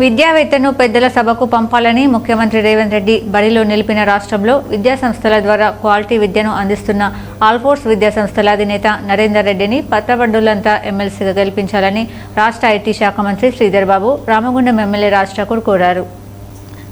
విద్యావేత్తను పెద్దల సభకు పంపాలని ముఖ్యమంత్రి రేవంత్ రెడ్డి బడిలో నిలిపిన రాష్ట్రంలో విద్యాసంస్థల ద్వారా క్వాలిటీ విద్యను అందిస్తున్న ఆల్ఫోర్స్ విద్యాసంస్థల అధినేత నరేందర్ రెడ్డిని పత్రబండులంతా ఎమ్మెల్సీగా గెలిపించాలని రాష్ట్ర ఐటీ శాఖ మంత్రి శ్రీధర్ బాబు రామగుండం ఎమ్మెల్యే రాజ్ ఠాకూర్ కోరారు.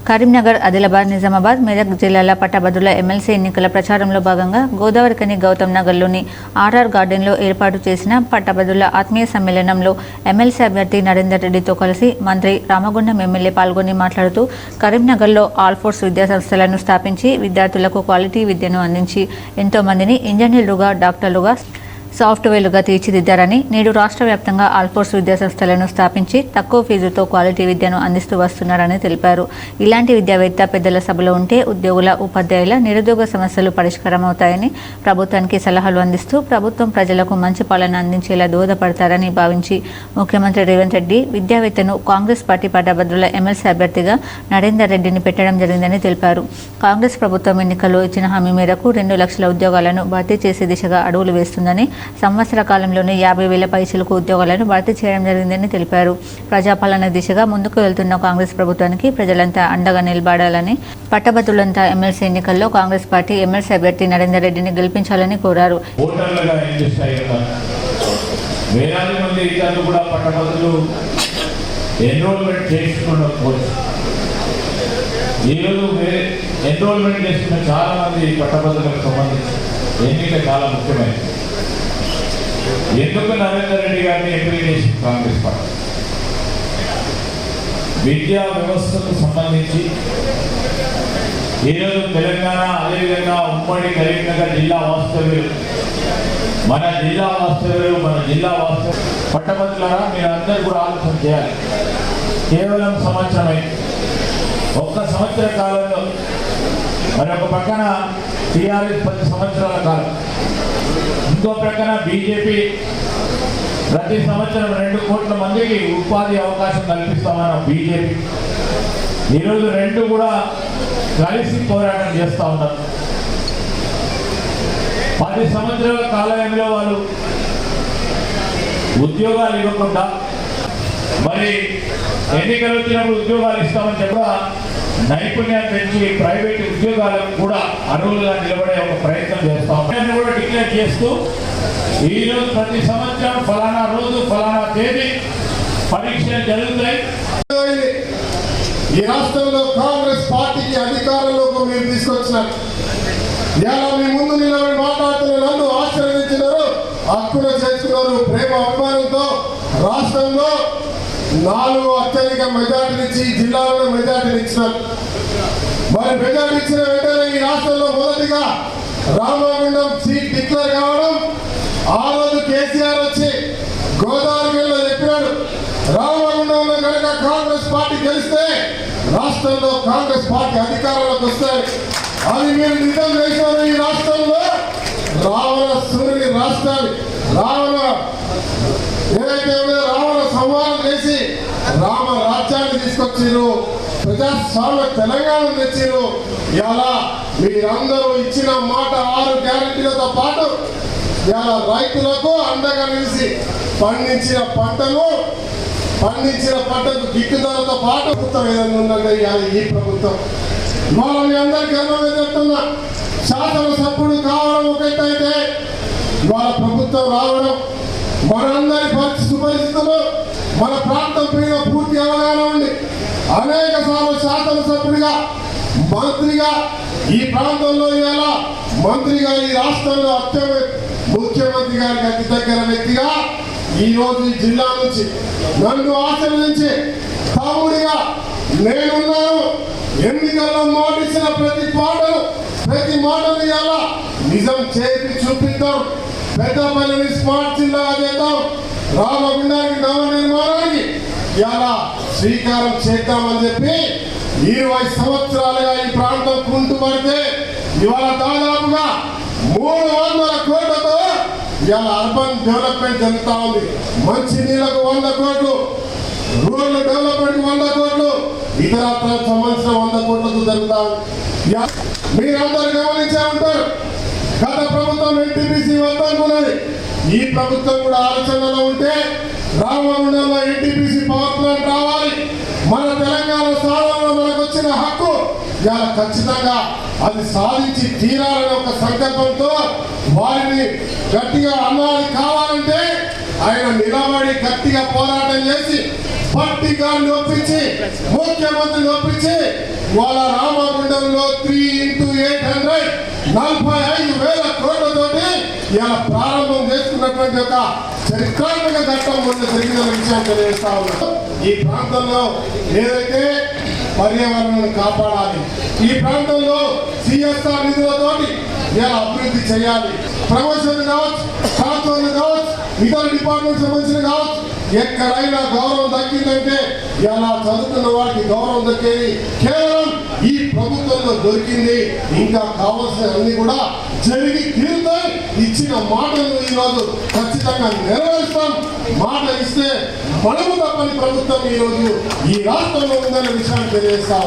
కరీంనగర్ ఆదిలాబాద్ నిజామాబాద్ మెదక్ జిల్లాల పట్టభద్రుల ఎమ్మెల్సీ ఎన్నికల ప్రచారంలో భాగంగా గోదావరికని గౌతమ్ నగర్లోని ఆర్ఆర్ గార్డెన్లో ఏర్పాటు చేసిన పట్టభద్రుల ఆత్మీయ సమ్మేళనంలో ఎమ్మెల్సీ అభ్యర్థి నరేందర్ రెడ్డితో కలిసి మంత్రి రామగుండం ఎమ్మెల్యే పాల్గొని మాట్లాడుతూ కరీంనగర్లో ఆల్ఫోర్స్ విద్యా సంస్థలను స్థాపించి విద్యార్థులకు క్వాలిటీ విద్యను అందించి ఎంతోమందిని ఇంజనీర్లుగా డాక్టర్లుగా సాఫ్ట్వేర్లుగా తీర్చిదిద్దారని నేడు రాష్ట్ర వ్యాప్తంగా ఆల్ఫోర్స్ విద్యాసంస్థలను స్థాపించి తక్కువ ఫీజుతో క్వాలిటీ విద్యను అందిస్తూ వస్తున్నారని తెలిపారు. ఇలాంటి విద్యావేత్త పెద్దల సభలో ఉంటే ఉద్యోగుల ఉపాధ్యాయుల నిరుద్యోగ సమస్యలు పరిష్కారమవుతాయని ప్రభుత్వానికి సలహాలు అందిస్తూ ప్రభుత్వం ప్రజలకు మంచి పాలన అందించేలా దోహదపడతారని భావించి ముఖ్యమంత్రి రేవంత్ రెడ్డి విద్యావేత్తను కాంగ్రెస్ పార్టీ పట్టభద్రుల ఎమ్మెల్సీ అభ్యర్థిగా నరేందర్ రెడ్డిని పెట్టడం జరిగిందని తెలిపారు. కాంగ్రెస్ ప్రభుత్వం ఎన్నికల్లో ఇచ్చిన హామీ మేరకు రెండు లక్షల ఉద్యోగాలను భర్తీ చేసే దిశగా అడుగులు వేస్తుందని సంవత్సర కాలంలోనే యాభై వేల పైసలకు ఉద్యోగాలను భర్తీ చేయడం జరిగిందని తెలిపారు. ప్రజాపాలన దిశగా ముందుకు వెళ్తున్న కాంగ్రెస్ ప్రభుత్వానికి ప్రజలంతా అండగా నిలబడాలని పట్టభద్రులంతా ఎమ్మెల్సీ ఎన్నికల్లో కాంగ్రెస్ పార్టీ ఎమ్మెల్సీ అభ్యర్థి నరేందర్ రెడ్డిని గెలిపించాలని కోరారు. వేలాది మంది ఇతరులు కూడా పట్టభద్రులు. ఎన్రోల్మెంట్ చేసుకోకపోవచ్చు ఈరోజు ఎన్రోల్మెంట్ చేసుకున్న చాలా మంది పట్టభద్రులకు సంబంధించి. ఎన్నిక చాలా ముఖ్యమైనది. ఎందుకు నరేందర్ రెడ్డి గారిని ఎంపిక చేసింది కాంగ్రెస్ పార్టీ? విద్యా వ్యవస్థకు సంబంధించి ఈరోజు తెలంగాణ అదేవిధంగా ఉమ్మడి కరీంనగర్ జిల్లా వాస్తవ్యులు మన జిల్లా వాస్తవ్యులు మన జిల్లా వాస్తవ్యులు. పట్టభద్రులారా మీరు అందరూ కూడా ఆలోచన చేయాలి. కేవలం సంవత్సరమే. ఒక్క సంవత్సర కాలంలో మరి ఒక పక్కన టీఆర్ఎస్ పది సంవత్సరాల కాలం. ఇంకో ప్రక్కన బీజేపీ ప్రతి సంవత్సరం రెండు కోట్ల మందికి ఉపాధి అవకాశం కల్పిస్తామన్న బీజేపీ. ఈరోజు రెండు కూడా కలిసి పోరాటం చేస్తూ ఉన్నారు పది సంవత్సరాల కాలయంలో వాళ్ళు ఉద్యోగాలు ఇవ్వకుండా మరి ఎన్నికలు వచ్చినప్పుడు ఉద్యోగాలు ఇస్తామని చెప్పా నైపుణ్యాన్ని పెంచి ప్రైవేట్ ఉద్యోగాలకు కూడా అర్హులుగా నిలబడే ఒక ప్రయత్నం చేస్తాం కూడా డిక్లేర్ చేస్తూ ఈ రోజు ప్రతి సంవత్సరం ఫలానా రోజు ఫలానా తేదీ పరీక్షలు జరుగుతాయి. ఈ రాష్ట్రంలో కాంగ్రెస్ పార్టీకి అధికారంలోకి మీరు తీసుకొచ్చినారు. ఇలా మీ ముందు నిలబడి మాట్లాడుతున్న నన్ను ఆశీర్వదించినారు హక్కున చేసుకున్నారు ప్రేమ అభిమానంతో రాష్ట్రంలో నాలుగు అత్యధిక మెజార్టీలు ఇచ్చి జిల్లాలో మెజార్టీని ఇచ్చినారు మరి మెజార్టీ ఇచ్చిన వెంటనే ఈ రాష్ట్రంలో మొదటిగా రామగుండం సీట్ డిక్లేర్ కావడం ఆ రోజు కేసీఆర్ వచ్చి గోదావరిలో చెప్పినాడు రామగుండంలో కనుక కాంగ్రెస్ పార్టీ గెలిస్తే రాష్ట్రంలో కాంగ్రెస్ పార్టీ అధికారంలోకి వస్తాయి అది మీరు నిజం చేశారు ఈ రాష్ట్రంలో. రావణ సూర్యుని రాష్ట్రాన్ని రావణ వేసి రామ రాజ్యాన్ని తీసుకొచ్చిరు ప్రజాస్వామ్య తెలంగాణ తెచ్చిర్రు. ఇలా మీరందరూ ఇచ్చిన మాట ఆరు గ్యారెంటీలతో పాటు ఇలా రైతులకు అండగా నిలిచి పండించిన పంటను పండించిన పంటకు గిట్టుదలతో పాటు ప్రభుత్వం ఏదైనా ఉందంటే ఇవాళ ఈ ప్రభుత్వం. ఇవాళ మీ అందరికీ అర్థమే చెప్తున్నా. శాసనసభ్యుడు కావడం ఒకటైతే ఇవాళ ప్రభుత్వం రావడం మనందరి పరిస్థితి పరిస్థితులు మన ప్రాంతం పైన పూర్తి అవగాహన ఉంది. అనేక సార్లు శాసనసభ్యుడిగా మంత్రిగా ఈ ప్రాంతంలో ఇవాళ మంత్రిగా ఈ రాష్ట్రంలో అత్యంత ముఖ్యమంత్రి గారికి అతి దగ్గర వ్యక్తిగా ఈ రోజు ఈ జిల్లా నుంచి నన్ను ఆశీర్వదించి తాముడిగా నేనున్నాను. ఎన్నికల్లో మాటిచ్చిన ప్రతి పాటను ప్రతి మాటను ఎలా నిజం చేసి చూపిద్దాం. పెద్దపల్లిని స్మార్ట్ జిల్లాగా చేద్దాం. రామగుండానికి నవ ఇలా శ్రీకారం చేద్దామని చెప్పి ఇరవై సంవత్సరాలుగా ఈ ప్రాంతం కుంటుపడితే ఇవాళ దాదాపుగా మూడు వందల కోట్లతో ఇవాళ అర్బన్ డెవలప్మెంట్ జరుగుతా ఉంది. మంచి నీళ్ళకు వంద కోట్లు రూరల్ డెవలప్మెంట్ వంద కోట్లు ఇతర సంబంధించిన వంద కోట్లతో జరుగుతా ఉంది. ఇవాళ మీరందరూ గమనించే ఉంటారు గత ప్రభుత్వం ఎన్టీపీసీ వద్దనుకున్నది ఈ ప్రభుత్వం కూడా ఆలోచనలో ఉంటే రామగుండంలో ఎన్టీపీసీ పవర్ ప్లాంట్ రావాలి. మన తెలంగాణ స్థానంలో మనకు వచ్చిన హక్కు. ఇలా ఖచ్చితంగా అది సాధించి తీరాలనే ఒక సంకల్పంతో వారిని గట్టిగా అన్నాది కావాలంటే ఆయన నిలబడి గట్టిగా పోరాటం చేసి పట్టిగా గారిని ఒప్పించి ముఖ్యమంత్రిని ఒప్పించి వాళ్ళ రామగుండంలో త్రీ ఇంటూ ఎయిట్ హండ్రెడ్ నలభై ఐదు ఇలా ప్రారంభం చేసుకున్నటువంటి ఒక చరిత్రాత్మక ఘట్టం మొన్న జరిగిన విషయం తెలియజేస్తా ఉన్నాం. ఈ ప్రాంతంలో ఏదైతే పర్యావరణాన్ని కాపాడాలి ఈ ప్రాంతంలో సిఎస్ఆర్ నిధులతోటి ఇలా అభివృద్ధి చేయాలి. ప్రమోషన్ కావచ్చు ట్రాన్స్ఫర్లు కావచ్చు ఇతర డిపార్ట్మెంట్ సంబంధించిన కావచ్చు ఎక్కడైనా గౌరవం దక్కిందంటే ఇలా చదువుతున్న వాడికి గౌరవం దక్కేది? కేవలం ఈ ప్రభుత్వంలో దొరికింది ఇంకా కావాల్సిన అన్ని కూడా జరిగి తీరుతాయి ఇచ్చిన మాటలు ఈరోజు ఖచ్చితంగా నెరవేరుస్తాం. మాట ఇస్తే మనము తప్పని ప్రభుత్వం ఈరోజు ఈ రాష్ట్రంలో ఉందనే విషయాన్ని తెలియజేస్తా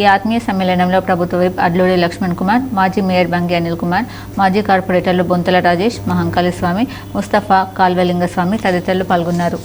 ఈ ఆత్మీయ సమ్మేళనంలో ప్రభుత్వ విప్ అడ్లూరి లక్ష్మణ్ కుమార్ మాజీ మేయర్ బంగి అనిల్ కుమార్ మాజీ కార్పొరేటర్లు బొంతల రాజేష్ మహంకాళి స్వామి ముస్తఫా కాల్వలింగ స్వామి తదితరులు పాల్గొన్నారు.